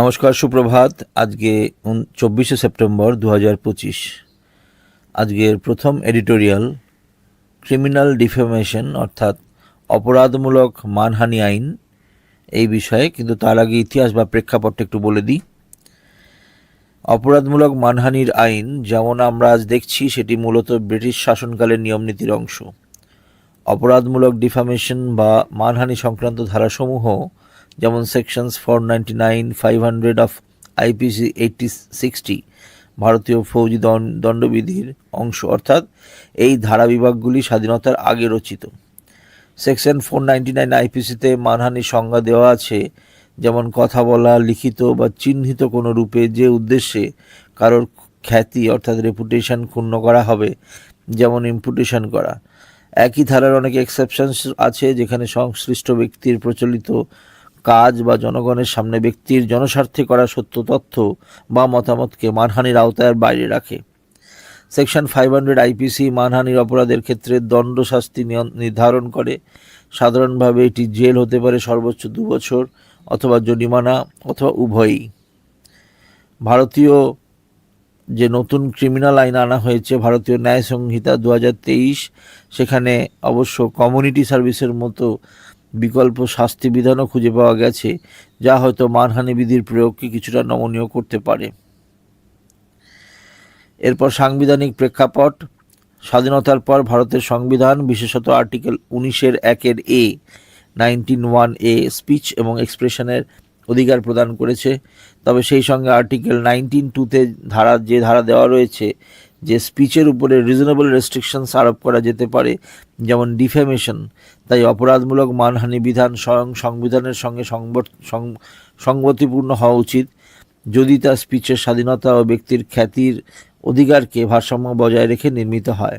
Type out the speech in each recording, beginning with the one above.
নমস্কার, সুপ্রভাত। আজকে চব্বিশে সেপ্টেম্বর দু পঁচিশ। আজকের প্রথম এডিটোরিয়াল, ক্রিমিনাল ডিফেমেশন, অর্থাৎ অপরাধমূলক মানহানি আইন, এই বিষয়ে, কিন্তু তার আগে ইতিহাস বা প্রেক্ষাপটটা একটু বলে দিই। অপরাধমূলক মানহানির আইন, যেমন আমরা আজ দেখছি, সেটি মূলত ব্রিটিশ শাসনকালের নিয়মনীতির অংশ। অপরাধমূলক ডিফামেশন বা মানহানি সংক্রান্ত ধারাসমূহ যেমন sections four ninety nine five hundred of IPC eighty sixty ভারতীয় ফৌজি দণ্ড- দণ্ডবিধির অংশ, অর্থাৎ এই ধারা বিভাগগুলি স্বাধীনতার আগে রচিত। সেকশন ফোর নাইনটি নাইন আইপিসিতে মানহানির সংজ্ঞা দেওয়া আছে, যেমন কথা বলা, লিখিত বা চিহ্নিত কোনো রূপে যে উদ্দেশ্যে কারোর খ্যাতি, অর্থাৎ রেপুটেশন ক্ষুণ্ণ করা হবে, যেমন ইম্পুটেশন করা। একই ধারার অনেক এক্সেপশনস আছে, যেখানে সংশ্লিষ্ট ব্যক্তির প্রচলিত কাজ বা জনগণের সামনে ব্যক্তির জনস্বার্থে করা সত্য তথ্য বা মতামতকে মানহানির আওতায় বাইরে রাখে। সেকশন ফাইভ হান্ড্রেড আইপিসি মানহানির অপরাধের ক্ষেত্রে দণ্ড শাস্তি নির্ধারণ করে। সাধারণভাবে এটি জেল হতে পারে সর্বোচ্চ দু বছর অথবা জরিমানা অথবা উভয়ই। ভারতীয় যে নতুন ক্রিমিনাল আইন আনা হয়েছে, ভারতীয় ন্যায় সংহিতা দু হাজার তেইশ, সেখানে অবশ্য কমিউনিটি সার্ভিসের মতো বিকল্প শাস্তি বিধানও খুঁজে পাওয়া গেছে, যা হয়তো মানহানি বিধির প্রয়োগকে কিছুটা নমনীয় করতে পারে। এরপর সাংবিধানিক প্রেক্ষাপট, স্বাধীনতার পর ভারতের সংবিধান, বিশেষত আর্টিকেল উনিশের একের এ, নাইনটিন ওয়ান এ স্পিচ এবং এক্সপ্রেশনের অধিকার প্রদান করেছে। তবে সেই সঙ্গে আর্টিকেল নাইনটিন টুতে ধারা, যে ধারা দেওয়া রয়েছে যে স্পিচের উপরে রিজনেবল রেস্ট্রিকশনস আরোপ করা যেতে পারে, যেমন ডিফেমেশন তাই অপরাধমূলক মানহানি বিধান স্বয়ং সংবিধানের সঙ্গে সংগতিপূর্ণ হওয়া উচিত। যদি তা স্পিচের স্বাধীনতা ও ব্যক্তির খ্যাতির অধিকারকে ভারসাম্য বজায় রেখে নির্মিত হয়।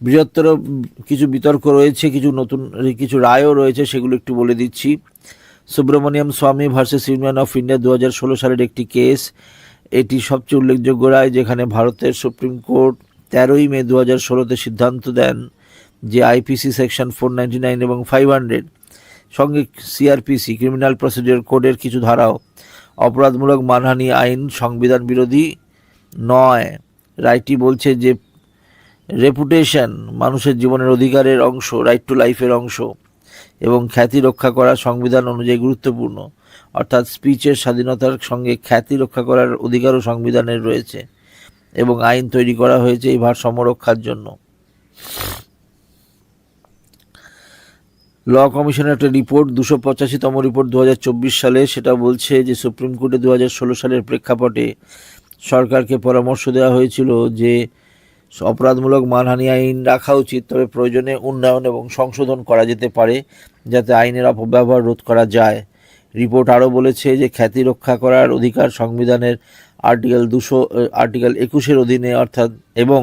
বৃহত্তর কিছু বিতর্ক রয়েছে, কিছু নতুন, কিছু রায়ও রয়েছে, সেগুলো একটু বলে দিচ্ছি। সুব্রমণিয়াম স্বামী ভার্সেস ইউনিয়ন অফ ইন্ডিয়া দু হাজার ষোলো সালের একটি কেস এটি সবচেয়ে উল্লেখযোগ্য রায় যেখানে ভারতের সুপ্রিম কোর্ট তেরোই মে দু হাজার ষোলোতে সিদ্ধান্ত দেন যে IPC section four ninety nine এবং ফাইভ হান্ড্রেড সঙ্গে সিআরপিসি, ক্রিমিনাল প্রসিডিওর কোডের কিছু ধারাও, অপরাধমূলক মানহানি আইন, সংবিধান বিরোধী নয়। রায়টি বলছে যে রেপুটেশন মানুষের জীবনের অধিকারের অংশ, রাইট টু লাইফের অংশ এবং খ্যাতি রক্ষা করা সংবিধান অনুযায়ী গুরুত্বপূর্ণ। অর্থাৎ স্পিচের স্বাধীনতার সঙ্গে খ্যাতি রক্ষা করার অধিকারও সংবিধানের রয়েছে এবং আইন তৈরি করা হয়েছে এই ভারসাম্য রক্ষার জন্য। ল কমিশনের একটা রিপোর্ট, দুশো পঁচাশিতম রিপোর্ট দু হাজার চব্বিশ সালে, সেটা বলছে যে সুপ্রিম কোর্টে দু হাজার ষোলো সালের প্রেক্ষাপটে সরকারকে পরামর্শ দেওয়া হয়েছিল যে অপরাধমূলক মানহানি আইন রাখা উচিত, তবে প্রয়োজনে উন্নয়ন এবং সংশোধন করা যেতে পারে যাতে আইনের অপব্যবহার রোধ করা যায়। রিপোর্ট আরও বলেছে যে খ্যাতি রক্ষা করার অধিকার সংবিধানের আর্টিকেল দুশো আর্টিকেল একুশের অধীনে, অর্থাৎ, এবং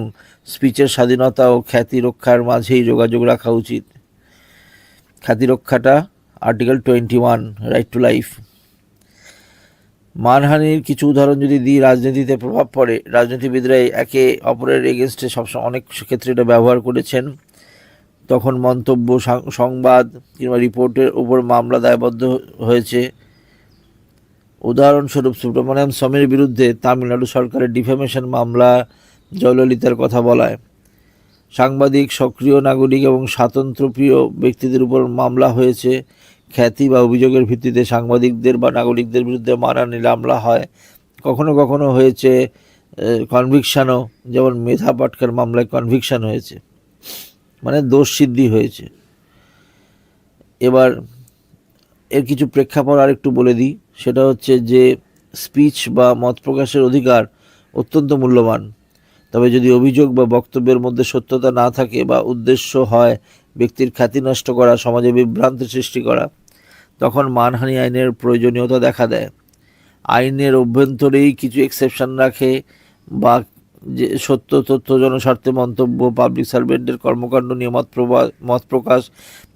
স্পিচের স্বাধীনতা ও খ্যাতি রক্ষার মাঝেই যোগাযোগ রাখা উচিত। খ্যাতি রক্ষাটা article twenty one, right to life. মানহানির কিছু উদাহরণ যদি দিই, রাজনীতিতে প্রভাব পড়ে রাজনীতিবিদরা একে অপরের এগেনস্টে সবসময় অনেক ক্ষেত্রে এটা ব্যবহার করেছেন। তখন মন্তব্য সংবাদ কিংবা রিপোর্টের উপর মামলা দায়বদ্ধ হয়েছে। উদাহরণস্বরূপ, সুব্রমণিয়াম স্বামীর বিরুদ্ধে তামিলনাড়ু সরকারের ডিফেমেশন মামলা জয়ললিতার কথা বলায়। সাংবাদিক, সক্রিয় নাগরিক এবং স্বাতন্ত্র্যপ্রিয় ব্যক্তিদের উপর মামলা হয়েছে। খ্যাতি বা অভিযোগের ভিত্তিতে সাংবাদিকদের বা নাগরিকদের বিরুদ্ধে মানহানি মামলা হয়। কখনো কখনো হয়েছে কনভিকশানও যেমন মেধা পাটকার মামলায় কনভিকশান হয়েছে। মানে দোষ সিদ্ধি হয়েছে। এবার এর কিছু প্রেক্ষাপট আর একটু বলে দিই। সেটা হচ্ছে যে স্পিচ বা মত প্রকাশের অধিকার অত্যন্ত মূল্যবান। তবে যদি অভিযোগ বা বক্তব্যের মধ্যে সত্যতা না থাকে বা উদ্দেশ্য হয় ব্যক্তির খ্যাতি নষ্ট করা, সমাজে বিভ্রান্তি সৃষ্টি করা, তখন মানহানি আইনের প্রয়োজনীয়তা দেখা দেয়। আইনের অভ্যন্তরেই কিছু এক্সেপশন রাখে বা যে সত্য, তথ্য, জনস্বার্থে মন্তব্য পাবলিক সার্ভেন্টের কর্মকাণ্ড নিয়ে মত মত প্রকাশ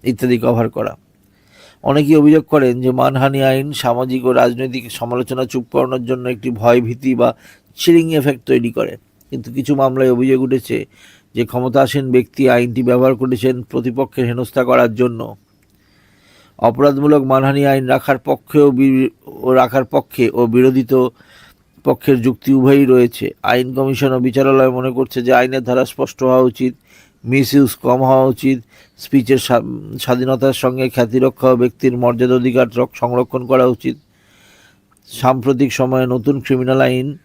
ইত্যাদি কভার করা। অনেকেই অভিযোগ করেন যে মানহানি আইন সামাজিক ও রাজনৈতিক সমালোচনা চুপ করানোর জন্য একটি ভয় ভীতি বা চিলিং এফেক্ট তৈরি করে। কিন্তু কিছু মামলায় অভিযোগ উঠেছে যে ক্ষমতাসীন ব্যক্তি আইনটি ব্যবহার করেছেন প্রতিপক্ষের হেনস্থা করার জন্য। অপরাধমূলক মানহানি আইন রাখার পক্ষে ও বি- ও রাখার পক্ষে ও বিরোধিত পক্ষের যুক্তি উভয়ই রয়েছে। আইন কমিশন ও বিচারালয় মনে করছে যে আইনের ধারা স্পষ্ট হওয়া উচিত মিস ইউজ কম হওয়া উচিত, স্পিচের স্বাধীনতার সঙ্গে খ্যাতিরক্ষা ও ব্যক্তির মর্যাদা অধিকার রক- সংরক্ষণ করা উচিত। সাম্প্রতিক সময়ে নতুন ক্রিমিনাল আইন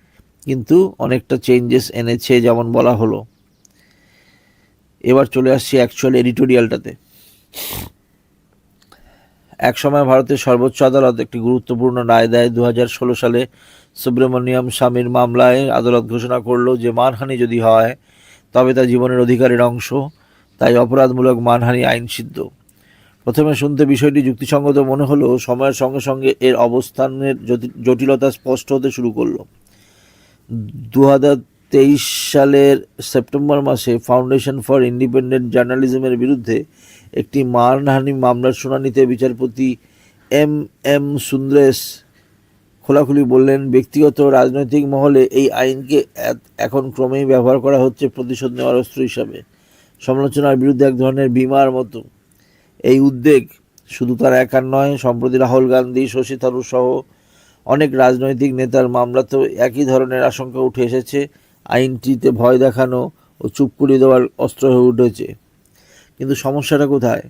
কিন্তু অনেকটা চেঞ্জেস এনেছে যেমন বলা হলো। এবার চলে আসছি অ্যাকচুয়াল এডিটোরিয়ালটাতে এক সময় ভারতের সর্বোচ্চ আদালত একটি গুরুত্বপূর্ণ রায় দেয় দু হাজার ষোলো সালে সুব্রমণিয়াম স্বামীর মামলায় আদালত ঘোষণা করল যে মানহানি যদি হয়, তবে তা জীবনের অধিকারের অংশ, তাই অপরাধমূলক মানহানি আইন সিদ্ধ প্রথমে শুনতে বিষয়টি যুক্তিসঙ্গত মনে হলেও সময়ের সঙ্গে সঙ্গে এর অবস্থানের জটিলতা স্পষ্ট হতে শুরু করল। দু তেইশ সালের সেপ্টেম্বর মাসে ফাউন্ডেশন ফর ইন্ডিপেন্ডেন্ট জার্নালিজমের বিরুদ্ধে একটি মানহানি মামলার শুনানিতে বিচারপতি এম এম সুন্দ্রেশ খোলাখুলি বললেন, ব্যক্তিগত রাজনৈতিক মহলে এই আইনকে এখন ক্রমেই ব্যবহার করা হচ্ছে প্রতিশোধ নেওয়ার অস্ত্র হিসাবে। সমালোচনার বিরুদ্ধে এক ধরনের বিমার মতো। এই উদ্বেগ শুধু তার একার নয়, সম্প্রতি রাহুল গান্ধী, শশী থারুর সহ অনেক রাজনৈতিক নেতার মামলাতেও একই ধরনের আশঙ্কা উঠে এসেছে। আইনটিতে ভয় দেখানো ও চুপ করিয়ে দেওয়ার অস্ত্র হয়ে উঠেছে। কিন্তু সমস্যাটা কোথায়?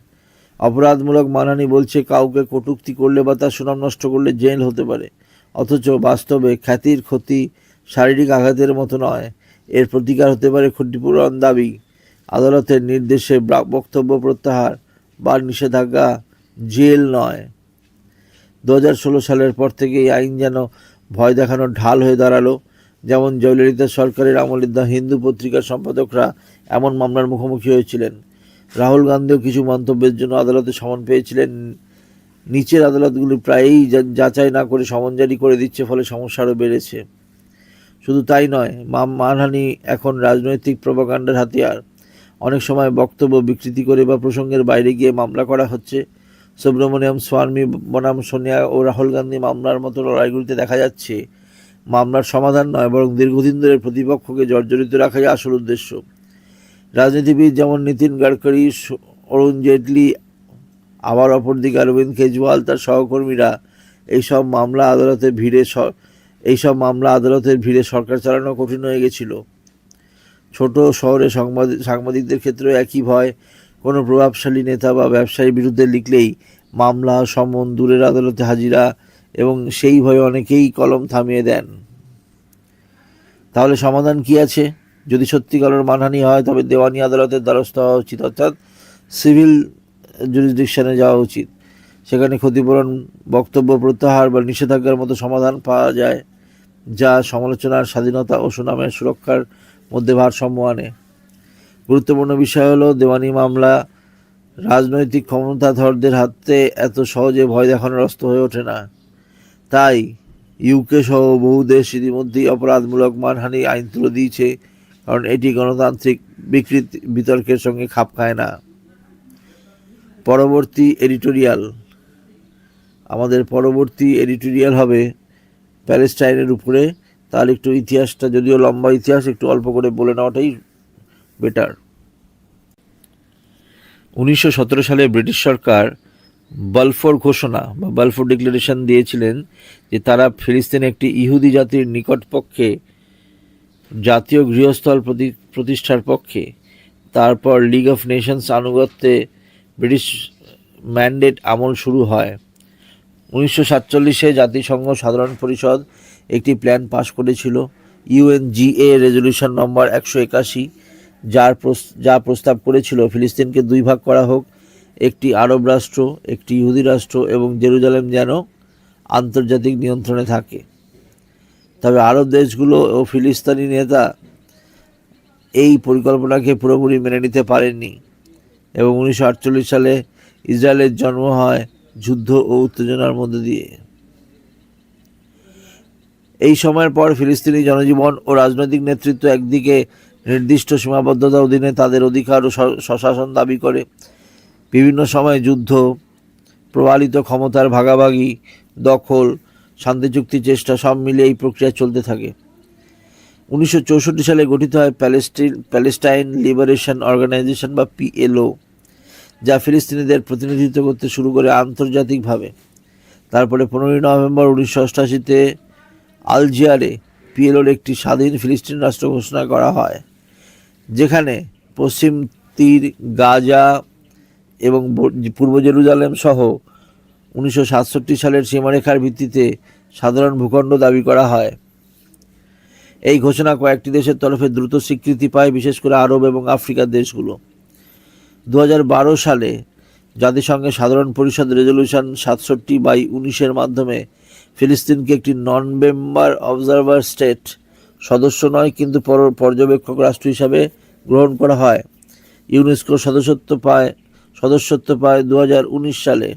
অপরাধমূলক মানহানি বলছে, কাউকে কটূক্তি করলে বা তার সুনাম নষ্ট করলে জেল হতে পারে। অথচ বাস্তবে খ্যাতির ক্ষতি শারীরিক আঘাতের মতো নয়। এর প্রতিকার হতে পারে ক্ষতিপূরণ দাবি। আদালতের নির্দেশে বক্তব্য প্রত্যাহার বা নিষেধাজ্ঞা জেল নয়। দু সালের পর থেকে এই আইন যেন ভয় দেখানো ঢাল হয়ে দাঁড়াল। যেমন জয়ললিতা সরকারের আমলে দ্য হিন্দু পত্রিকার সম্পাদকরা এমন মামলার মুখোমুখি হয়েছিলেন। রাহুল গান্ধীও কিছু মন্তব্যের জন্য আদালতে সমন পেয়েছিলেন নিচের আদালতগুলি প্রায়ই যাচাই না করে সমন জারি করে দিচ্ছে, ফলে সমস্যা আরও বেড়েছে। শুধু তাই নয় মাম মানহানি এখন রাজনৈতিক প্রপাগান্ডার হাতিয়ার। অনেক সময় বক্তব্য বিকৃতি করে বা প্রসঙ্গের বাইরে গিয়ে মামলা করা হচ্ছে। সুব্রমণিয়াম স্বামী বনাম সোনিয়া ও রাহুল গান্ধী মামলার মতো লড়াইগুলিতে দেখা যাচ্ছে। মামলার সমাধান নয়, বরং দীর্ঘদিন ধরে প্রতিপক্ষকে জর্জরিত রাখাই আসল উদ্দেশ্য। রাজনীতিবিদ যেমন নীতিন গাডকারি অরুণ জেটলি আবার অপরদিকে অরবিন্দ কেজরিওয়াল তার সহকর্মীরা এইসব মামলা আদালতে ভিড়ে এইসব মামলা আদালতের ভিড়ে সরকার চালানো কঠিন হয়ে গেছিল। ছোট শহরে সাংবাদিক সাংবাদিকদের ক্ষেত্রেও একই ভয়। কোনো প্রভাবশালী নেতা বা ব্যবসায়ীর বিরুদ্ধে লিখলেই মামলা, সমন দূরের আদালতে হাজিরা এবং সেই ভয়ে অনেকেই কলম থামিয়ে দেন। তাহলে সমাধান কি আছে? যদি সত্যিকারের মানহানি হয়, তবে দেওয়ানি আদালতের দ্বারস্থ হওয়া উচিত, অর্থাৎ সিভিল জুরিসডিকশনে যাওয়া উচিত। সেখানে ক্ষতিপূরণ, বক্তব্য প্রত্যাহার বা নিষেধাজ্ঞার মতো সমাধান পাওয়া যায় যা সমালোচনার স্বাধীনতা ও সুনামের সুরক্ষার মধ্যে ভারসাম্য আনে। গুরুত্বপূর্ণ বিষয় হলো, দেওয়ানি মামলা রাজনৈতিক ক্ষমতাধরদের হাতে এত সহজে ভয় দেখানোর অস্ত্র হয়ে ওঠে না। তাই ইউকে সহ বহু দেশ ইতিমধ্যেই অপরাধমূলক মানহানি আইন তুলে দিয়েছে, কারণ এটি গণতান্ত্রিক বিকৃতি, বিতর্কের সঙ্গে খাপ খায় না। পরবর্তী এডিটোরিয়াল। আমাদের পরবর্তী এডিটোরিয়াল হবে প্যালেস্টাইনের উপরে। তার একটু ইতিহাসটা, যদিও লম্বা ইতিহাস, একটু অল্প করে বলে নেওয়াটাই বেটার উনিশশো সতেরো সালে ব্রিটিশ সরকার বালফোর ঘোষণা বা বালফোর ডিক্লারেশন দিয়েছিলেন যে তারা ফিলিস্তিনে একটি ইহুদি জাতির নিকটপক্ষে জাতীয় গৃহস্থল প্রতি, প্রতিষ্ঠার পক্ষে। তারপর লিগ অফ নেশনস আনুগত্যে ব্রিটিশ ম্যান্ডেট আমল শুরু হয়। উনিশশো সাতচল্লিশে জাতিসংঘ সাধারণ পরিষদ একটি প্ল্যান পাশ করেছিল। ইউএনজিএ রেজলিউশন নম্বর একশো একাশি, যার যা প্রস্তাব করেছিল ফিলিস্তিনকে দুই ভাগ করা হোক, একটি আরব রাষ্ট্র, একটি ইহুদি রাষ্ট্র এবং জেরুজালেম যেন আন্তর্জাতিক নিয়ন্ত্রণে থাকে। তবে আরব দেশগুলো ও ফিলিস্তিনি নেতা এই পরিকল্পনাকে পুরোপুরি মেনে নিতে পারেননি। এবং উনিশশো আটচল্লিশ সালে ইসরায়েলের জন্ম হয় যুদ্ধ ও উত্তেজনার মধ্যে দিয়ে। এই সময়ের পর ফিলিস্তিনি জনজীবন ও রাজনৈতিক নেতৃত্ব একদিকে নির্দিষ্ট সীমাবদ্ধতা অধীনে তাদের অধিকার ও স্বশাসন দাবি করে। বিভিন্ন সময়ে যুদ্ধ, প্রবালিত ক্ষমতার ভাগাভাগি, দখল, শান্তি চুক্তি চেষ্টা সব মিলিয়ে এই প্রক্রিয়া চলতে থাকে। উনিশশো চৌষট্টি সালে গঠিত হয় প্যালেস্টিন, প্যালেস্টাইন লিবারেশন অর্গানাইজেশন বা পিএলও যা ফিলিস্তিনিদের প্রতিনিধিত্ব করতে শুরু করে আন্তর্জাতিকভাবে। তারপরে পনেরোই নভেম্বর উনিশশো অষ্টাশিতে আলজিয়ারে পিএলওর একটি স্বাধীন ফিলিস্তিন রাষ্ট্র ঘোষণা করা হয়, যেখানে পশ্চিম তীর, গাজা এবং পূর্ব জেরুজালেম সহ উনিশশো সাতষট্টি সালের সীমারেখার ভিত্তিতে সাধারণ ভূখণ্ড দাবি করা হয়। এই ঘোষণা কয়েকটি দেশের তরফে দ্রুত স্বীকৃতি পায়, বিশেষ করে আরব এবং আফ্রিকার দেশগুলো। দু হাজার বারো সালে জাতিসংঘের সাধারণ পরিষদ রেজলিউশন সাতষট্টি বাই উনিশের মাধ্যমে ফিলিস্তিনকে একটি নন মেম্বার অবজারভার স্টেট সদস্য নয়, কিন্তু পর- পর্যবেক্ষক রাষ্ট্র হিসাবে গ্রহণ করা হয়। ইউনেস্কো সদস্যত্ব পায় সদস্যত্ব পায় দু হাজার উনিশ সালে।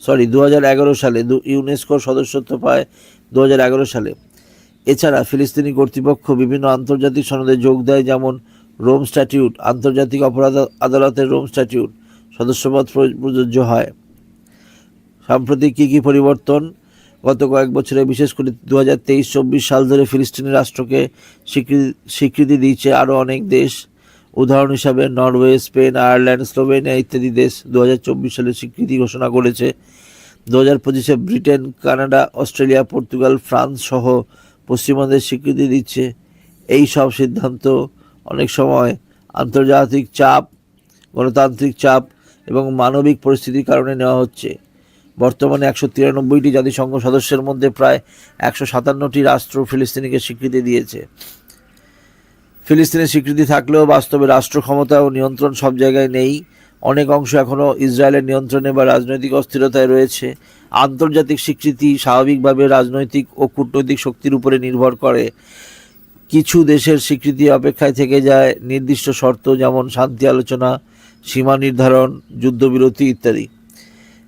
সরি দু হাজার এগারো সালে। ইউনেস্কোর সদস্যত্ব পায় দু হাজার এগারো সালে। এছাড়া ফিলিস্তিনি কর্তৃপক্ষ বিভিন্ন আন্তর্জাতিক সনদে যোগ দেয়, যেমন রোম স্ট্যাটিউট আন্তর্জাতিক অপরাধ আদালতের রোম স্ট্যাটিউট সদস্যপদ প্র- প্রযোজ্য হয়। সাম্প্রতিক কী কী পরিবর্তন? গত কয়েক বছরে, বিশেষ করে দু হাজার তেইশ, চব্বিশ সাল ধরে ফিলিস্তিনি রাষ্ট্রকে স্বীকৃতি স্বীকৃতি দিয়েছে আরও অনেক দেশ। উদাহরণ হিসাবে, নরওয়ে, স্পেন, আয়ারল্যান্ড, স্লোভেনিয়া ইত্যাদি দেশ দু হাজার চব্বিশ সালে স্বীকৃতি ঘোষণা করেছে। দু হাজার পঁচিশে Britain, Canada, Australia, Portugal, France সহ পশ্চিমবঙ্গের স্বীকৃতি দিচ্ছে। এই সব সিদ্ধান্ত অনেক সময় আন্তর্জাতিক চাপ, গণতান্ত্রিক চাপ এবং মানবিক পরিস্থিতির কারণে নেওয়া হচ্ছে। বর্তমানে একশো তিরানব্বইটি জাতিসংঘ সদস্যের মধ্যে প্রায় একশো সাতান্নটি রাষ্ট্র ফিলিস্তিনিকে স্বীকৃতি দিয়েছে। ফিলিস্তিনের স্বীকৃতি থাকলেও বাস্তবে রাষ্ট্র ক্ষমতা ও নিয়ন্ত্রণ সব জায়গায় নেই। অনেক অংশ এখনও ইসরায়েলের নিয়ন্ত্রণে বা রাজনৈতিক অস্থিরতায় রয়েছে। আন্তর্জাতিক স্বীকৃতি স্বাভাবিকভাবে রাজনৈতিক ও কূটনৈতিক শক্তির উপরে নির্ভর করে। কিছু দেশের স্বীকৃতি অপেক্ষায় থেকে যায়, নির্দিষ্ট শর্ত যেমন শান্তি আলোচনা, সীমা নির্ধারণ, যুদ্ধবিরতি ইত্যাদি।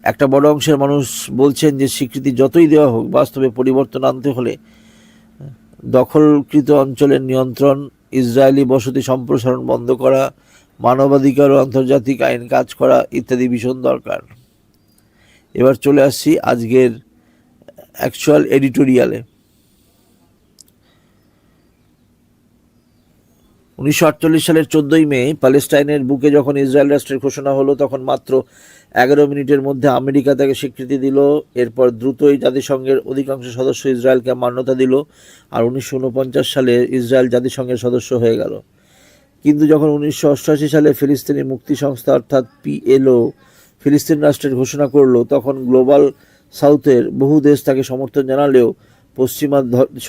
একটা বড় অংশের মানুষ বলছেন যে স্বীকৃতি যতই দেওয়া হোক, বাস্তবে পরিবর্তন আনতে হলে দখলকৃত অঞ্চলের নিয়ন্ত্রণ, ইসরায়েলি বসতি সম্প্রসারণ বন্ধ করা, মানবাধিকার ও আন্তর্জাতিক আইন কাজ করা ইত্যাদি ভীষণ দরকার। এবার চলে আসছি আজকের অ্যাকচুয়াল এডিটোরিয়ালে উনিশশো আটচল্লিশ সালের চোদ্দই মে প্যালেস্টাইনের বুকে যখন ইসরায়েল রাষ্ট্রের ঘোষণা হলো, তখন মাত্র এগারো মিনিটের মধ্যে আমেরিকা তাকে স্বীকৃতি দিল। এরপর দ্রুতই জাতিসংঘের অধিকাংশ সদস্য ইসরায়েলকে মান্যতা দিল আর উনিশশো উনপঞ্চাশ সালে ইসরায়েল জাতিসংঘের সদস্য হয়ে গেল। কিন্তু যখন উনিশশো অষ্টআশি সালে ফিলিস্তিনি মুক্তি সংস্থা অর্থাৎ পিএলও ফিলিস্তিন রাষ্ট্রের ঘোষণা করল, তখন গ্লোবাল সাউথের বহু দেশ তাকে সমর্থন জানালেও পশ্চিমা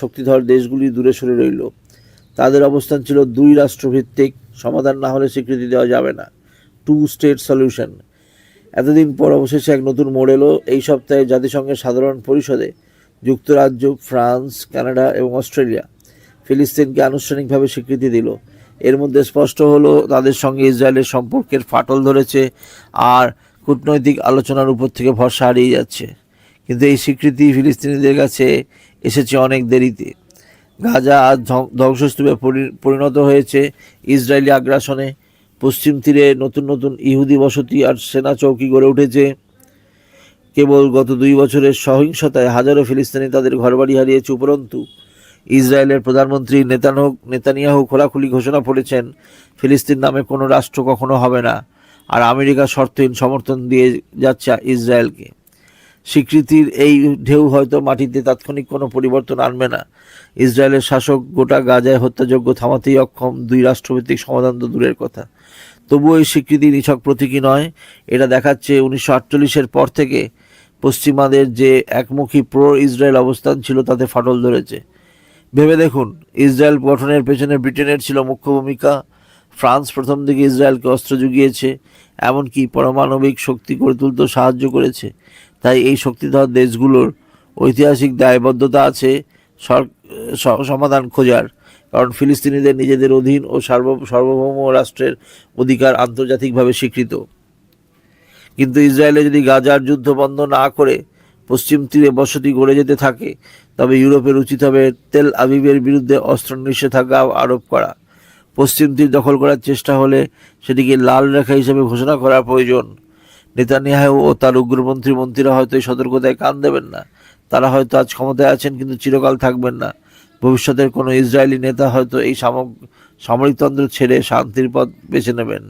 শক্তিধর দেশগুলি দূরে সরে রইল। তাদের অবস্থান ছিল দুই রাষ্ট্রভিত্তিক, সমাধান না হলে স্বীকৃতি দেওয়া যাবে না। টু স্টেট সলিউশন এতদিন পর অবশেষে এক নতুন মোড় এলো। এই সপ্তাহে জাতিসংঘের সাধারণ পরিষদে যুক্তরাজ্য, ফ্রান্স, কানাডা এবং অস্ট্রেলিয়া ফিলিস্তিনকে আনুষ্ঠানিকভাবে স্বীকৃতি দিল। এর মধ্যে স্পষ্ট হলো, তাদের সঙ্গে ইসরায়েলের সম্পর্কের ফাটল ধরেছে আর কূটনৈতিক আলোচনার উপর থেকে ভরসা হারিয়ে যাচ্ছে। কিন্তু এই স্বীকৃতি ফিলিস্তিনিদের কাছে এসেছে অনেক দেরিতে। গাজা আজ ধ্বং- ধ্বংসস্তূপে পরি- পরিণত হয়েছে ইসরায়েলি আগ্রাসনে। পশ্চিম তীরে নতুন নতুন ইহুদি বসতি আর সেনা চৌকি গড়ে উঠেছে। কেবল গত দুই বছরের সহিংসতায় হাজারো ফিলিস্তিনি তাদের ঘরবাড়ি হারিয়েছে উপরন্তু। ইসরায়েলের প্রধানমন্ত্রী নেতানহ নেতানিয়াহু খোলাখুলি ঘোষণা করেছেন, ফিলিস্তিন নামে কোনো রাষ্ট্র কখনো হবে না। আর আমেরিকা শর্তহীন সমর্থন দিয়ে যাচ্ছে ইসরায়েলকে। স্বীকৃতির এই ঢেউ হয়তো মাটিতে তাৎক্ষণিক কোনো পরিবর্তন আনবে না। ইসরায়েলের শাসক গোটা গাজায় হত্যাযোগ্য থামাতেই অক্ষম দুই রাষ্ট্রভিত্তিক সমাধান তো দূরের কথা। তবুও এই স্বীকৃতি নিছক প্রতীকী নয়। এটা দেখাচ্ছে উনিশশো আটচল্লিশের পর থেকে পশ্চিমাদের যে একমুখী প্রো ইসরায়েল অবস্থান ছিল তাতে ফাটল ধরেছে। ভেবে দেখুন, ইসরায়েল গঠনের পেছনে ব্রিটেনের ছিল মুখ্য ভূমিকা। ফ্রান্স প্রথম দিকে ইসরায়েলকে অস্ত্র জুগিয়েছে, এমনকি পারমাণবিক শক্তি গড়ে তুলতেও সাহায্য করেছে। তাই এই শক্তিধর দেশগুলোর ঐতিহাসিক দায়বদ্ধতা আছে সমাধান খোঁজার। কারণ ফিলিস্তিনিদের নিজেদের অধীন ও সার্ব সার্বভৌম রাষ্ট্রের অধিকার আন্তর্জাতিকভাবে স্বীকৃত। কিন্তু ইসরায়েলে যদি গাজার যুদ্ধ বন্ধ না করে পশ্চিম তীরে বসতি গড়ে যেতে থাকে, তবে ইউরোপের উচিত হবে তেল আবিবের বিরুদ্ধে অস্ত্র নিষেধাজ্ঞা আরোপ করা। পশ্চিম তীর দখল করার চেষ্টা হলে সেটিকে লাল রেখা হিসেবে ঘোষণা করা প্রয়োজন। নেতানিয়াহু ও তার উগ্রপন্থী মন্ত্রীরা হয়তো এই সতর্কতায় কান দেবেন না। তারা হয়তো আজ ক্ষমতায় আছেন কিন্তু চিরকাল থাকবেন না। ভবিষ্যতের কোনো ইসরায়েলি নেতা হয়তো এই সামরিকতন্ত্র ছেড়ে শান্তির পথ বেছে নেবেন।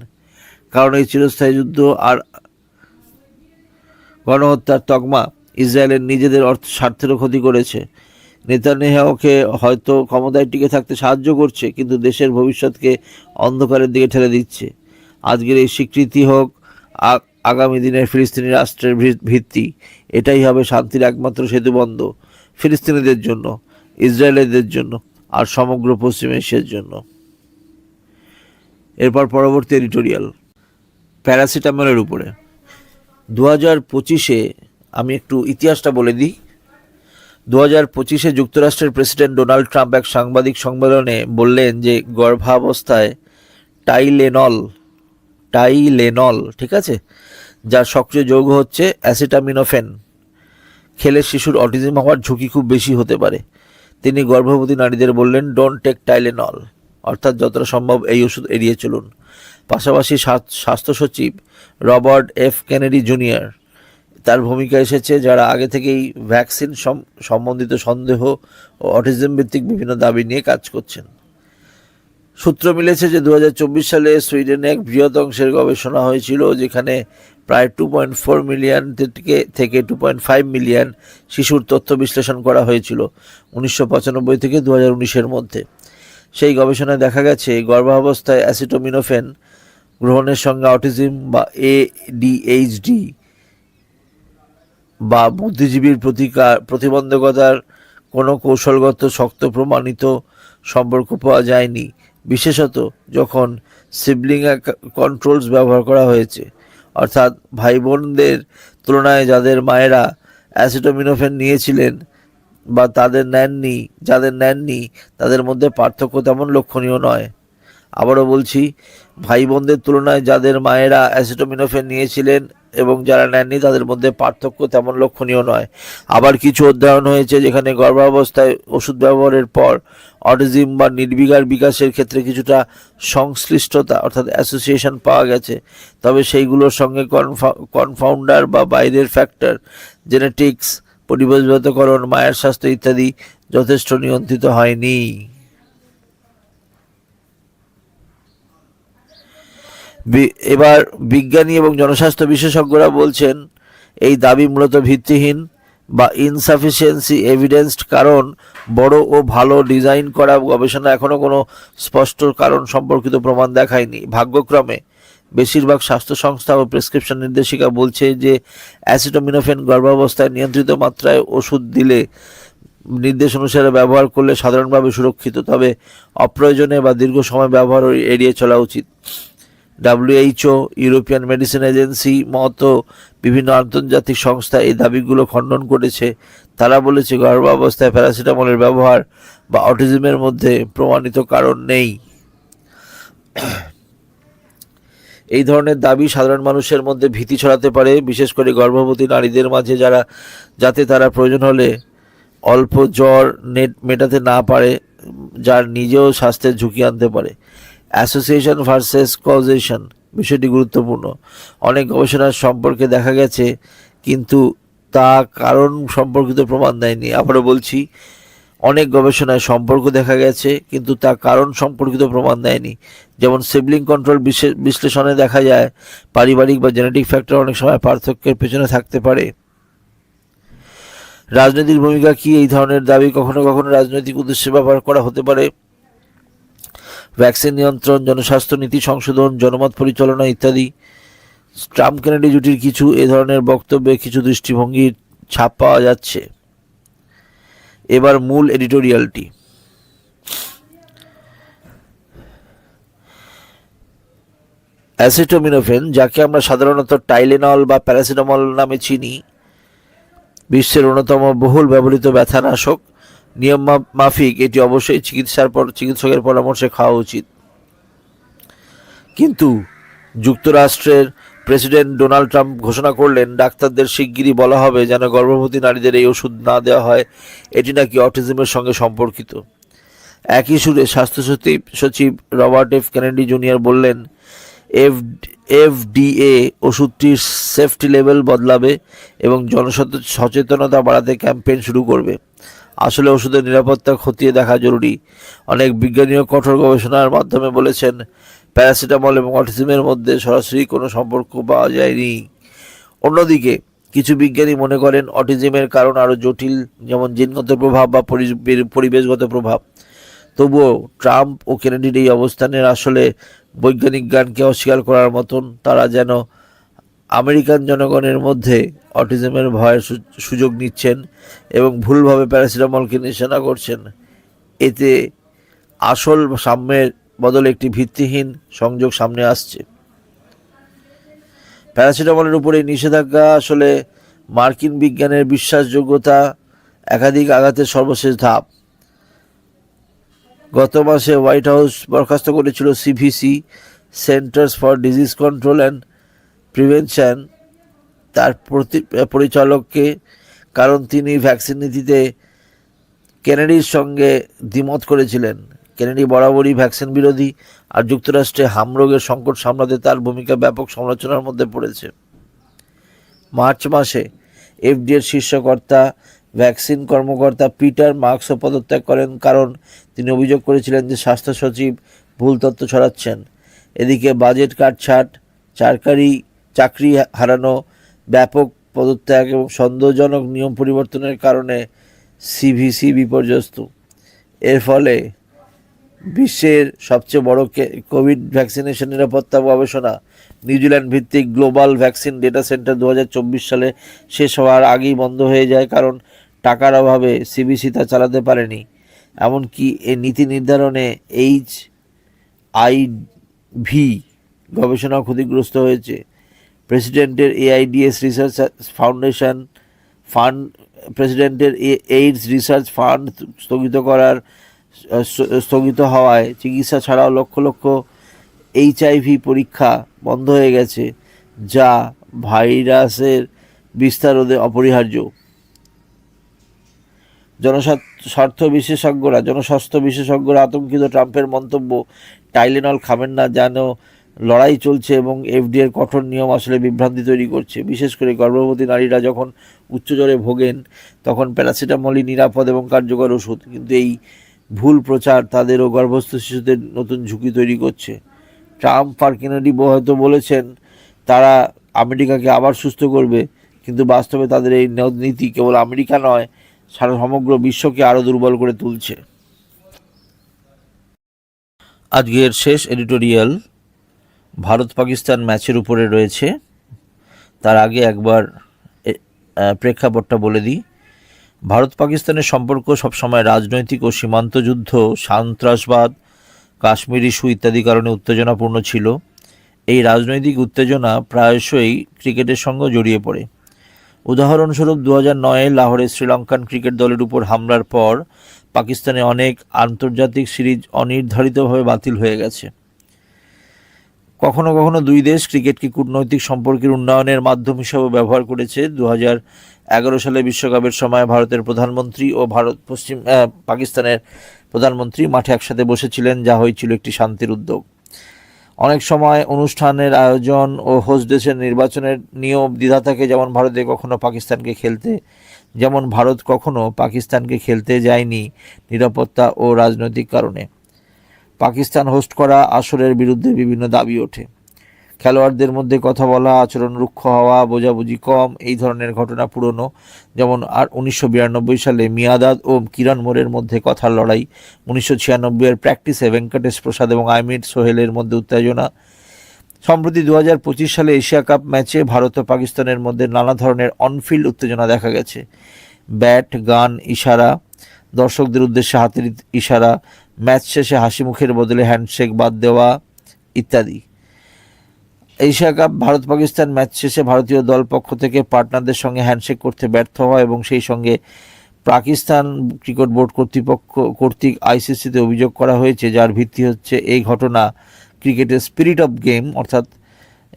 কারণ এই চিরস্থায়ী যুদ্ধ আর গণহত্যার তকমা ইসরায়েলের নিজেদের অর্থ স্বার্থেরও ক্ষতি করেছে। নেতানিয়াহুকে হয়তো ক্ষমতায় টিকে থাকতে সাহায্য করছে, কিন্তু দেশের ভবিষ্যৎকে অন্ধকারের দিকে ঠেলে দিচ্ছে। আজকের এই স্বীকৃতি হোক আগামী দিনের ফিলিস্তিনি রাষ্ট্রের ভিত্তি। এটাই হবে শান্তির একমাত্র সেতুবন্ধ ফিলিস্তিনিদের জন্য, ইসরায়েলিদের জন্য, আর সমগ্র পশ্চিম এশিয়ার জন্য। এরপর পরবর্তী এডিটোরিয়াল, প্যারাসিটামলের উপরে। দু হাজার পঁচিশে আমি একটু ইতিহাসটা বলে দিই। দু হাজার পঁচিশে যুক্তরাষ্ট্রের প্রেসিডেন্ট ডোনাল্ড ট্রাম্প এক সাংবাদিক সম্মেলনে বললেন যে, গর্ভাবস্থায় টাইলেনল টাইলেনল, ঠিক আছে? যার সক্রিয় যৌগ হচ্ছে অ্যাসিটামিনোফেন। খেলে শিশুর অটিজম হওয়ার ঝুঁকি খুব বেশি হতে পারে। তিনি গর্ভবতী নারীদের বললেন ডোন্ট টেক টাইলেনল অর্থাৎ যতটা সম্ভব এই ওষুধ এড়িয়ে চলুন। পাশাপাশি স্বাস্থ্য সচিব রবার্ট এফ কেনেডি জুনিয়র তার ভূমিকা এসেছে যারা আগে থেকেই ভ্যাকসিন সম- সম্বন্ধিত সন্দেহ ও অটিজম ভিত্তিক বিভিন্ন দাবি নিয়ে কাজ করছেন। সূত্র মিলেছে যে দু হাজার চব্বিশ সালে সুইডেনে এক বৃহৎ অংশের গবেষণা হয়েছিল যেখানে প্রায় টু পয়েন্ট ফোর মিলিয়ন থেকে থেকে টু পয়েন্ট ফাইভ মিলিয়ন শিশুর তথ্য বিশ্লেষণ করা হয়েছিল উনিশশো পঁচানব্বই থেকে দু হাজার উনিশের মধ্যে। সেই গবেষণায় দেখা গেছে, গর্ভাবস্থায় অ্যাসিটোমিনোফেন গ্রহণের সঙ্গে অটিজম বা এ এডিএইচডি বা বুদ্ধিজীবীর প্রতিকার, প্রতিবন্ধকতার কোনো কৌশলগত শক্ত প্রমাণিত সম্পর্ক পাওয়া যায়নি। বিশেষত যখন সিবলিং কন্ট্রোলস ব্যবহার করা হয়েছে। অর্থাৎ ভাই বোনদের তুলনায় যাদের মায়েরা অ্যাসিটোমিনোফেন নিয়েছিলেন বা তাদের নেননি, যাদের নেননি, তাদের মধ্যে পার্থক্য তেমন লক্ষণীয় নয়। আবারও বলছি ভাই বোনদের তুলনায় যাদের মায়েরা অ্যাসিটোমিনোফেন নিয়েছিলেন এবং যারা নেননি তাদের মধ্যে পার্থক্য তেমন লক্ষণীয় নয়। আবার কিছু অধ্যয়ন হয়েছে যেখানে গর্ভাবস্থায় ওষুধ ব্যবহারের পর অটিজম বা নির্বিকার বিকাশের ক্ষেত্রে কিছুটা সংশ্লিষ্টতা অর্থাৎ অ্যাসোসিয়েশন পাওয়া গেছে। তবে সেইগুলোর সঙ্গে কনফাউন্ডার বা বাইরের ফ্যাক্টর, জেনেটিক্স, পরিবেশগতকরণ, মায়ের স্বাস্থ্য ইত্যাদি যথেষ্ট নিয়ন্ত্রিত হয়নি। এবার বিজ্ঞানী এবং জনস্বাস্থ্য বিশেষজ্ঞরা বলছেন, এই দাবি মূলত ভিত্তিহীন বা ইনসাফিসিয়েন্সি এভিডেন্সড কারণ বড় ও ভালো ডিজাইন করা গবেষণা এখনও কোনো স্পষ্ট কারণ সম্পর্কিত প্রমাণ দেখায়নি। ভাগ্যক্রমে, বেশিরভাগ স্বাস্থ্য সংস্থা ও প্রেসক্রিপশন নির্দেশিকা বলছে যে অ্যাসিটোমিনোফেন গর্ভাবস্থায় নিয়ন্ত্রিত মাত্রায় ওষুধ দিলে নির্দেশ অনুসারে ব্যবহার করলে সাধারণভাবে সুরক্ষিত, তবে অপ্রয়োজনে বা দীর্ঘ সময় ব্যবহার এড়িয়ে চলা উচিত। ডাব্লিউএইচও ইউরোপিয়ান মেডিসিন এজেন্সি মতো বিভিন্ন আন্তর্জাতিক সংস্থা এই দাবিগুলো খণ্ডন করেছে। তারা বলেছে গর্ভাবস্থায় প্যারাসিটামলের ব্যবহার বা অটিজমের মধ্যে প্রমাণিত কারণ নেই। এই ধরনের দাবি সাধারণ মানুষের মধ্যে ভীতি ছড়াতে পারে, বিশেষ করে গর্ভবতী নারীদের মাঝে যারা, যাতে তারা প্রয়োজন হলে অল্প জ্বর নেট মেটাতে না পারে, যার নিজেও স্বাস্থ্যের ঝুঁকি আনতে পারে। অ্যাসোসিয়েশন ভার্সেস কজেশন বিষয়টি গুরুত্বপূর্ণ। অনেক গবেষণার সম্পর্কে দেখা গেছে, কিন্তু তা কারণ সম্পর্কিত প্রমাণ দেয়নি। আবারও বলছি, অনেক গবেষণায় সম্পর্ক দেখা গেছে, কিন্তু তা কারণ সম্পর্কিত প্রমাণ দেয়নি। যেমন সিবলিং কন্ট্রোল বিশ্লেষণে দেখা যায়, পারিবারিক বা জেনেটিক ফ্যাক্টর অনেক সময় পার্থক্যের পেছনে থাকতে পারে। রাজনৈতিক ভূমিকা কি? এই ধরনের দাবি কখনো কখনো রাজনৈতিক উদ্দেশ্যে ব্যবহার করা হতে পারে। ভ্যাকসিন নিয়ন্ত্রণ, জনস্বাস্থ্য নীতি সংশোধন, জনমত পরিচালনা ইত্যাদি। ট্রাম্প কেনেডি জুটির কিছু এ ধরনের বক্তব্যে কিছু দৃষ্টিভঙ্গির ছাপ পাওয়া যাচ্ছে। এবার মূল এডিটোরিয়ালটি। অ্যাসিটোমিনোফেন, যাকে আমরা সাধারণত টাইলেনল বা প্যারাসিটামল নামে চিনি, বিশ্বের অন্যতম বহুল ব্যবহৃত ব্যথানাশক নিয়ম মাফিক, এটি অবশ্যই চিকিৎসার পর চিকিৎসকের পরামর্শে খাওয়া উচিত। কিন্তু যুক্তরাষ্ট্রের প্রেসিডেন্ট ডোনাল্ড ট্রাম্প ঘোষণা করলেন, ডাক্তারদের শিগগিরই বলা হবে যেন গর্ভবতী নারীদের এই ওষুধ না দেওয়া হয়। এটি নাকি অটিজমের সঙ্গে সম্পর্কিত। একই সুরে স্বাস্থ্য সচিব সচিব রবার্ট এফ কেনেডি জুনিয়র বললেন, এফ এফডিএ ওষুধটির সেফটি লেভেল বদলাবে এবং জনসচেতনতা সচেতনতা বাড়াতে ক্যাম্পেইন শুরু করবে। আসলে ওষুধের নিরাপত্তা খতিয়ে দেখা জরুরি। অনেক বিজ্ঞানীও কঠোর গবেষণার মাধ্যমে বলেছেন, প্যারাসিটামল এবং অটিজমের মধ্যে সরাসরি কোনো সম্পর্ক পাওয়া যায়নি। অন্যদিকে, কিছু বিজ্ঞানী মনে করেন অটিজমের কারণ আরও জটিল, যেমন জিনগত প্রভাব বা পরি- পরিবেশগত প্রভাব। তবুও ট্রাম্প ও কেনেডির এই অবস্থানের আসলে বৈজ্ঞানিক জ্ঞানকে অস্বীকার করার মতন তারা যেন আমেরিকান জনগণের মধ্যে অটিজমের ভয়ের সুযোগ নিচ্ছেন এবং ভুলভাবে প্যারাসিটামলকে নিশানা করছেন। এতে আসল সাম্যের বদলে একটি ভিত্তিহীন সংযোগ সামনে আসছে। প্যারাসিটামলের উপরে নিষেধাজ্ঞা আসলে মার্কিন বিজ্ঞানের বিশ্বাসযোগ্যতা, একাধিক আঘাতের সর্বশেষ ধাপ। গত মাসে হোয়াইট হাউস বরখাস্ত করেছিল CVC, Centers for Disease Control and Prevention তার প্রতি- পরিচালককে, কারণ তিনি ভ্যাকসিন নীতিতে কেনেডির সঙ্গে দ্বিমত করেছিলেন। কেনেডি বরাবরই ভ্যাকসিন বিরোধী আর যুক্তরাষ্ট্রে হামরোগের সংকট সামলাতে তার ভূমিকা ব্যাপক সমালোচনার মধ্যে পড়েছে। মার্চ মাসে এফডিএর শীর্ষকর্তা ভ্যাকসিন কর্মকর্তা পিটার মার্কসও পদত্যাগ করেন কারণ তিনি অভিযোগ করেছিলেন যে স্বাস্থ্য সচিব ভুল তথ্য ছড়াচ্ছেন। এদিকে বাজেট কাটছাট, চারকারি চাকরি হারানো ব্যাপক পদত্যাগ এবং সন্দেহজনক নিয়ম পরিবর্তনের কারণে সিভিসি বিপর্যস্ত। এর ফলে বিশ্বের সবচেয়ে বড় কোভিড ভ্যাকসিনেশন নিরাপত্তা গবেষণা নিউজিল্যান্ড ভিত্তিক গ্লোবাল ভ্যাকসিন ডেটা সেন্টার দু হাজার চব্বিশ সালে শেষ হওয়ার আগেই বন্ধ হয়ে যায় কারণ টাকার অভাবে সিবিসি তা চালাতে পারেনি। এমনকি এই নীতি নির্ধারণে এইচ আই ভি গবেষণাও ক্ষতিগ্রস্ত হয়েছে। প্রেসিডেন্টের এআইডিএস রিসার্চ ফাউন্ডেশন ফান্ড প্রেসিডেন্টের এইডস রিসার্চ ফান্ড স্থগিত করার স্থগিত হওয়ায় চিকিৎসা ছাড়াও লক্ষ লক্ষ এইচআইভি পরীক্ষা বন্ধ হয়ে গেছে, যা ভাইরাসের বিস্তার রোধে অপরিহার্য। জনস্বার্থ বিশেষজ্ঞরা, জনস্বাস্থ্য বিশেষজ্ঞরা আতঙ্কিত ট্রাম্পের মন্তব্য, টাইলেনল খাবেন না, যেন লড়াই চলছে এবং এফডিএর কঠোর নিয়ম আসলে বিভ্রান্তি তৈরি করছে। বিশেষ করে গর্ভবতী নারীরা যখন উচ্চ জ্বরে ভোগেন, তখন প্যারাসিটামলই নিরাপদ এবং কার্যকর ওষুধ। কিন্তু এই ভুল প্রচার তাদেরও গর্ভস্থ শিশুদের নতুন ঝুঁকি তৈরি করছে। ট্রাম্প আর কেনেডি হয়তো বলেছেন, তারা আমেরিকাকে আবার সুস্থ করবে, কিন্তু বাস্তবে তাদের এই নীতি কেবল আমেরিকা নয়, সারা সমগ্র বিশ্বকে আরও দুর্বল করে তুলছে। আজকের শেষ এডিটোরিয়াল ভারত পাকিস্তান ম্যাচের উপরে রয়েছে। তার আগে একবার প্রেক্ষাপটটা বলে দিই। ভারত পাকিস্তানের সম্পর্ক সবসময় রাজনৈতিক ও সীমান্ত যুদ্ধ, সন্ত্রাসবাদ, কাশ্মীর ইস্যু ইত্যাদি কারণে উত্তেজনাপূর্ণ ছিল। এই রাজনৈতিক উত্তেজনা প্রায়শই ক্রিকেটের সঙ্গে জড়িয়ে পড়ে। উদাহরণস্বরূপ দু হাজার নয়ে লাহোরে শ্রীলঙ্কান ক্রিকেট দলের উপর হামলার পর পাকিস্তানে অনেক আন্তর্জাতিক সিরিজ অনির্ধারিতভাবে বাতিল হয়ে গেছে। কখনো কখনো দুই দেশ ক্রিকেটকে কূটনৈতিক সম্পর্কের উন্নয়নের মাধ্যম হিসেবে ব্যবহার করেছে। দু এগারো সালে বিশ্বকাপের সময় ভারতের প্রধানমন্ত্রী ও ভারত পশ্চিম পাকিস্তানের প্রধানমন্ত্রী মাঠে একসাথে বসেছিলেন, যা হয়েছিল একটি শান্তির উদ্যোগ। অনেক সময় অনুষ্ঠানের আয়োজন ও হোস্ট দেশের নির্বাচনের নিয়ম দ্বিধা থাকে, যেমন ভারতে কখনো পাকিস্তানকে খেলতে, যেমন ভারত কখনো পাকিস্তানকে খেলতে যায়নি নিরাপত্তা ও রাজনৈতিক কারণে। পাকিস্তান হোস্ট করা আসরের বিরুদ্ধে বিভিন্ন দাবি ওঠে। খেলোয়াড়দের মধ্যে কথা বলা, আচরণ রুক্ষ হওয়া, বোঝাবুঝি কম, এই ধরনের ঘটনা পুরনো। যেমন আর উনিশশো বিরানব্বই সালে মিয়াদাদ ও কিরণ মোরের মধ্যে কথার লড়াই, উনিশশো ছিয়ানব্বই এর প্র্যাকটিসে ভেঙ্কটেশ প্রসাদ এবং আইমির সোহেলের মধ্যে উত্তেজনা। সম্প্রতি দু হাজার পঁচিশ সালে এশিয়া কাপ ম্যাচে ভারত ও পাকিস্তানের মধ্যে নানা ধরনের অনফিল্ড উত্তেজনা দেখা গেছে। ব্যাট, গান, ইশারা, দর্শকদের উদ্দেশ্যে হাতের ইশারা ম্যাচ শেষে হাসি মুখের বদলে হ্যান্ডশেক বাদ দেওয়া ইত্যাদি। Asia cup Bharat Pakistan match শেষে ভারতীয় দল পক্ষ থেকে পার্টনারদের সঙ্গে হ্যান্ডশেক করতে ব্যর্থ হয় এবং সেই সঙ্গে পাকিস্তান ক্রিকেট বোর্ড কর্তৃপক্ষ কর্তৃক আইসিসিতে অভিযোগ করা হয়েছে, যার ভিত্তি হচ্ছে এই ঘটনা ক্রিকেটের স্পিরিট অফ গেম, অর্থাৎ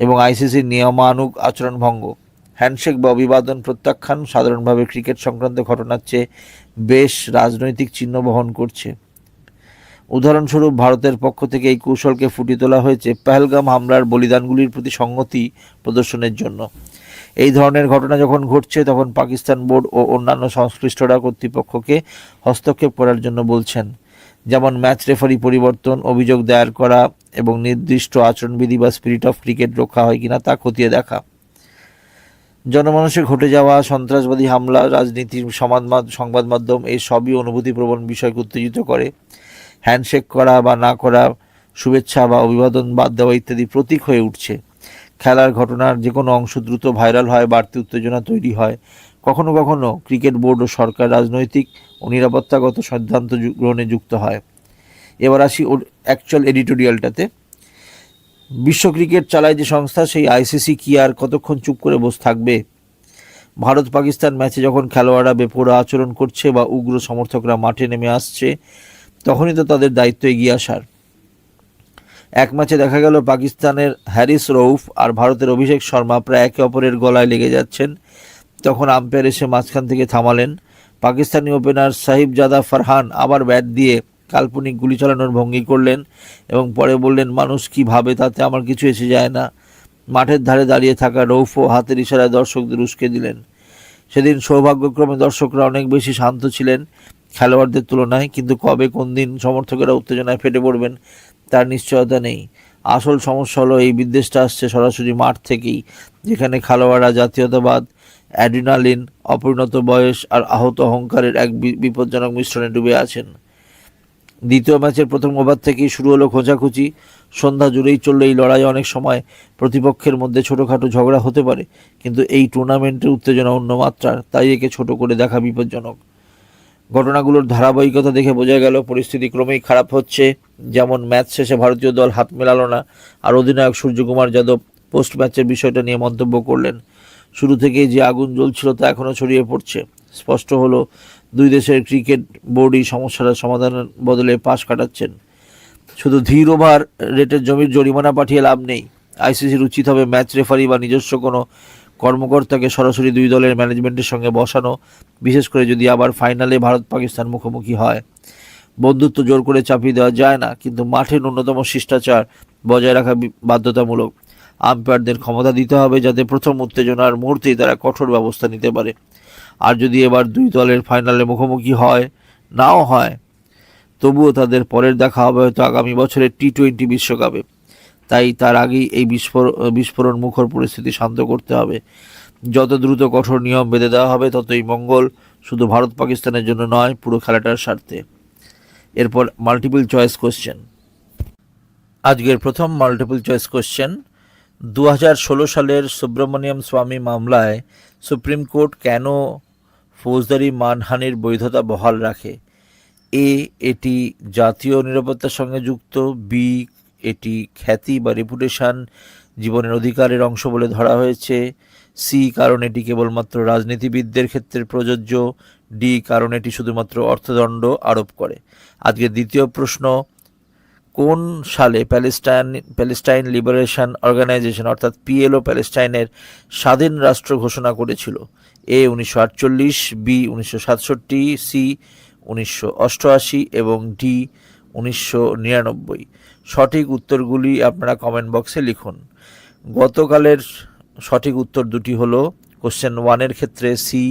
এবং আইসিসির নিয়মানুগ আচরণ ভঙ্গ। হ্যান্ডশেক বা অভিবাদন প্রত্যাখ্যান সাধারণভাবে ক্রিকেট সংক্রান্ত ঘটনার চেয়ে বেশ রাজনৈতিক চিহ্ন বহন করছে। উদাহরণস্বরূপ, ভারতের পক্ষ থেকে এই কৌশলকে ফুটিয়ে তোলা হয়েছে পেহেলগাম হামলার বলিদানগুলির প্রতি সংগতি প্রদর্শনের জন্য। এই ধরনের ঘটনা যখন ঘটছে, তখন পাকিস্তান বোর্ড ও অন্যান্য সংশ্লিষ্টরা কর্তৃপক্ষকে হস্তক্ষেপ করার জন্য বলছেন, যেমন ম্যাচ রেফারি পরিবর্তন, অভিযোগ দায়ের করা এবং নির্দিষ্ট আচরণবিধি বা স্পিরিট অফ ক্রিকেট রক্ষা হয় কিনা তা খতিয়ে দেখা। জনমানুষে ঘটে যাওয়া সন্ত্রাসবাদী হামলা, রাজনীতির সংবাদ মাধ্যম, এই সবই অনুভূতিপ্রবণ বিষয়কে উত্তেজিত করে। হ্যান্ডশেক করা বা না করা, শুভেচ্ছা বা অভিবাদন বাদ দেওয়া ইত্যাদি প্রতীক হয়ে উঠছে। খেলার ঘটনার যে কোনো অংশ দ্রুত ভাইরাল হয়, বাড়তি উত্তেজনা তৈরি হয়। কখনো কখনো ক্রিকেট বোর্ড ও সরকার রাজনৈতিক ও নিরাপত্তাগত সিদ্ধান্ত গ্রহণে যুক্ত হয়। এবার আসি ওর অ্যাকচুয়াল এডিটোরিয়ালটাতে বিশ্ব ক্রিকেট চালায় যে সংস্থা, সেই আইসিসি কি আর কতক্ষণ চুপ করে বসে থাকবে? ভারত পাকিস্তান ম্যাচে যখন খেলোয়াড়রা বেপরোয়া আচরণ করছে বা উগ্র সমর্থকরা মাঠে নেমে আসছে তখনই তো তাদের দায়িত্ব এগিয়ে আসার। এক ম্যাচে দেখা গেল পাকিস্তানের হ্যারিস রৌফ আর ভারতের অভিষেক শর্মা প্রায় একে অপরের গলায় লেগে যাচ্ছেন। তখন আম্পায়ার এসে মাঝখান থেকে থামালেন। পাকিস্তানি ওপেনার সাহিবজাদা ফারহান আবার ব্যাট দিয়ে কাল্পনিক গুলি চালানোর ভঙ্গি করলেন এবং পরে বললেন, মানুষ কি ভাবে, তাতে আমার কিছু এসে যায় না। মাঠের ধারে দাঁড়িয়ে থাকা রৌফও হাতের ইশারায় দর্শকদের উস্কে দিলেন। সেদিন সৌভাগ্যক্রমে দর্শকরা অনেক বেশি শান্ত ছিলেন। খেলোয়াড়দের তুলনায়, কিন্তু কবে কোন দিন সমর্থকেরা উত্তেজনায় ফেটে পড়বেন তার নিশ্চয়তা নেই। আসল সমস্যা হলো এই বিদ্বেষটা আসছে সরাসরি মাঠ থেকেই, যেখানে খেলোয়াড়রা জাতীয়তাবাদ অ্যাডিনালিন অপরিণত বয়স আর আহত অহংকারের এক বিপজ্জনক মিশ্রণে ডুবে আছেন। দ্বিতীয় ম্যাচের প্রথম ওভার থেকেই শুরু হলো খোঁচাখুচি সন্ধ্যা জুড়েই চললে এই লড়াই অনেক সময় প্রতিপক্ষের মধ্যে ছোটোখাটো ঝগড়া হতে পারে, কিন্তু এই টুর্নামেন্টের উত্তেজনা অন্য মাত্রার, তাই একে ছোট করে দেখা বিপজ্জনক। ঘটনাগুলোর ধারাবাহিকতা দেখে বোঝা গেল পরিস্থিতি ক্রমেই খারাপ হচ্ছে। যেমন ম্যাচ শেষে ভারতীয় দল হাত মেলালো না, আর অধিনায়ক সূর্যকুমার যাদব পোস্ট ম্যাচের বিষয়টা নিয়ে মন্তব্য করলেন। শুরু থেকেই যে আগুন জ্বলছিল তা এখনও ছড়িয়ে পড়ছে। স্পষ্ট হলো, দুই দেশের ক্রিকেট বোর্ডই সমস্যাটার সমাধানের বদলে পাশ কাটাচ্ছেন। শুধু ধীর ওভার রেটের জমির জরিমানা পাঠিয়ে লাভ নেই। আইসিসির উচিত হবে ম্যাচ রেফারি বা নিজস্ব কোনো কর্মকর্তাকে সরাসরি দুই দলের ম্যানেজমেন্টের সঙ্গে বসানো, বিশেষ করে যদি আবার ফাইনালে ভারত পাকিস্তান মুখোমুখি হয়। বন্ধুত্ব জোর করে চাপিয়ে দেওয়া যায় না, কিন্তু মাঠে ন্যূনতম শিষ্টাচার বজায় রাখা বাধ্যতামূলক। আম্পায়ারদের ক্ষমতা দিতে হবে যাতে প্রথম উত্তেজনার মুহূর্তেই তারা কঠোর ব্যবস্থা নিতে পারে। আর যদি এবার দুই দলের ফাইনালে মুখোমুখি হয়, নাও হয়, তবুও তাদের পরের দেখা হবে হয়তো আগামী বছরের টি টোয়েন্টি বিশ্বকাপে। তাই তার আগেই এই বিস্ফোরণ বিস্ফোরণ মুখর পরিস্থিতি শান্ত করতে হবে। যত দ্রুত কঠোর নিয়ম বেঁধে দেওয়া হবে, ততই মঙ্গল শুধু ভারত পাকিস্তানের জন্য নয়, পুরো খেলাটার স্বার্থে। এরপর মাল্টিপল চয়েস কোশ্চেন আজকের প্রথম মাল্টিপল চয়েস কোশ্চেন দু হাজার ষোলো সালের সুব্রমণিয়াম স্বামী মামলায় সুপ্রিম কোর্ট কেন ফৌজদারি মানহানির বৈধতা বহাল রাখে? এ, এটি জাতীয় নিরাপত্তার সঙ্গে যুক্ত, বি এটি খ্যাতি বা রেপুটেশন জীবনের অধিকারের অংশ বলে ধরা হয়েছে। সি কারণ এটি কেবলমাত্র রাজনীতিবিদদের ক্ষেত্রে প্রযোজ্য। ডি কারণ এটি শুধুমাত্র অর্থদণ্ড আরোপ করে। আজকে দ্বিতীয় প্রশ্ন, কোন সালে প্যালেস্টাইন প্যালেস্টাইন লিবারেশন অর্গানাইজেশন অর্থাৎ পিএলও প্যালেস্টাইনের স্বাধীন রাষ্ট্র ঘোষণা করেছিল? এ উনিশশো আটচল্লিশ বি উনিশশো সাতষট্টি সি উনিশশো অষ্টআশি এবং ডি উনিশশো নিরানব্বই। সঠিক উত্তরগুলি আপনারা কমেন্ট বক্সে লিখুন। গতকালের সঠিক উত্তর দুটি হলো কোশ্চেন ওয়ানের ক্ষেত্রে সি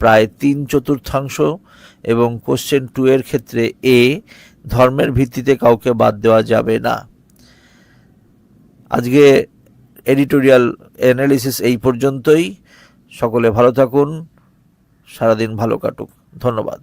প্রায় তিন চতুর্থাংশ, এবং কোশ্চেন টু এর ক্ষেত্রে এ ধর্মের ভিত্তিতে কাউকে বাদ দেওয়া যাবে না। আজকে এডিটোরিয়াল অ্যানালিসিস এই পর্যন্তই। সকলে ভালো থাকুন, সারাদিন ভালো কাটুক। ধন্যবাদ।